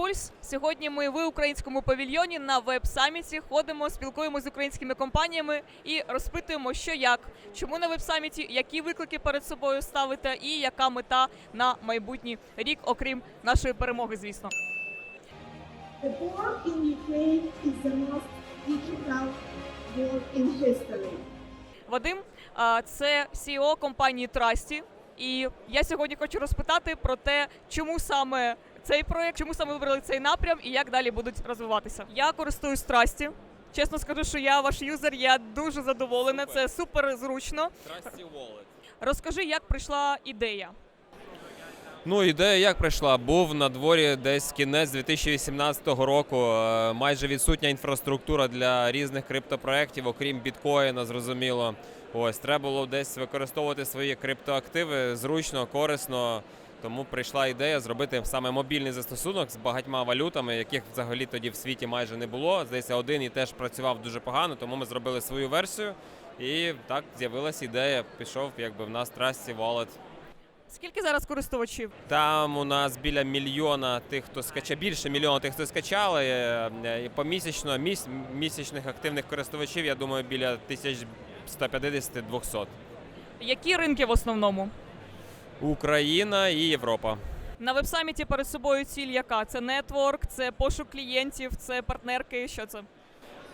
Пульс. Сьогодні ми в українському павільйоні на веб-саміті ходимо, спілкуємося з українськими компаніями і розпитуємо, що як, чому на веб-саміті, які виклики перед собою ставите, і яка мета на майбутній рік, окрім нашої перемоги, звісно. The war in Ukraine is the most digital war in history. Вадим, це CEO компанії Трасті. І я сьогодні хочу розпитати про те, чому саме цей проект, чому саме вибрали цей напрям і як далі будуть розвиватися. Я користуюсь Трасті. Чесно скажу, що я ваш юзер, я дуже задоволена. Це супер зручно. Trusty Wallet. Розкажи, як прийшла ідея. Ну, ідея як прийшла? Був на дворі десь кінець 2018 року. е, Майже відсутня інфраструктура для різних криптопроєктів, окрім біткоїна, зрозуміло. Ось треба було десь використовувати свої криптоактиви зручно, корисно. Тому прийшла ідея зробити саме мобільний застосунок з багатьма валютами, яких взагалі тоді в світі майже не було. Здається, один і теж працював дуже погано, тому ми зробили свою версію. І так з'явилася ідея. Пішов якби в нас Trusty Wallet. Скільки зараз користувачів? Там у нас біля мільйона тих, хто скачав, більше мільйона тих, хто скачали. Е, е, і Помісячно міс, місячних активних користувачів, я думаю, біля 1150-200. Які ринки в основному? Україна і Європа. На веб-саміті перед собою ціль яка? Це нетворк, це пошук клієнтів, це партнерки. Що це?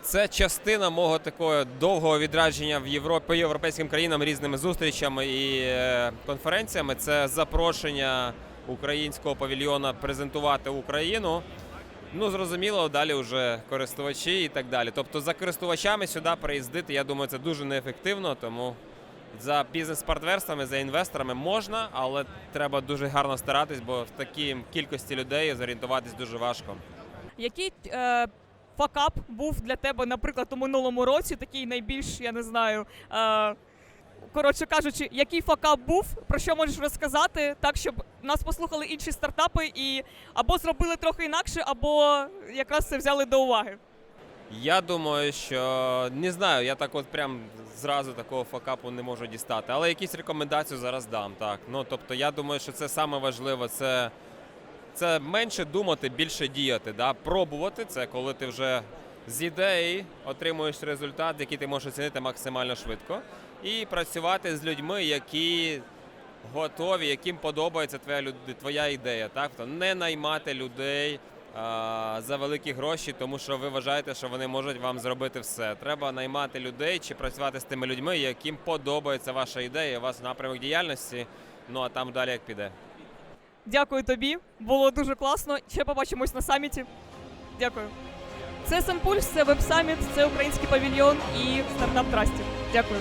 Це частина мого такого довгого відрадження в Європі по європейським країнам різними зустрічами і е, конференціями. Це запрошення українського павільйона презентувати Україну. Ну, зрозуміло, далі вже користувачі і так далі. Тобто за користувачами сюди приїздити, я думаю, це дуже неефективно, тому за бізнес-партнерствами, за інвесторами можна, але треба дуже гарно старатись, бо в такій кількості людей зорієнтуватись дуже важко. Який е, факап був для тебе, наприклад, у минулому році, такий найбільш, я не знаю. Е, коротше кажучи, який факап був, про що можеш розказати, так щоб нас послухали інші стартапи і або зробили трохи інакше, або якраз це взяли до уваги. Я думаю, що не знаю, я так от прям зразу такого факапу не можу дістати, але якісь рекомендації зараз дам. Так. Ну тобто, я думаю, що це саме важливо. Це, це менше думати, більше діяти. Да? Пробувати це, коли ти вже з ідеї отримуєш результат, який ти можеш оцінити максимально швидко, і працювати з людьми, які готові, яким подобається твоя люд- твоя ідея. Так? Тобто не наймати людей за великі гроші, тому що ви вважаєте, що вони можуть вам зробити все. Треба наймати людей чи працювати з тими людьми, яким подобається ваша ідея, ваш напрямок діяльності. Ну а там далі як піде. Дякую тобі. Було дуже класно. Ще побачимось на саміті. Дякую. Це Сенпульс, це веб-саміт, це український павільйон і стартап Трасті. Дякую.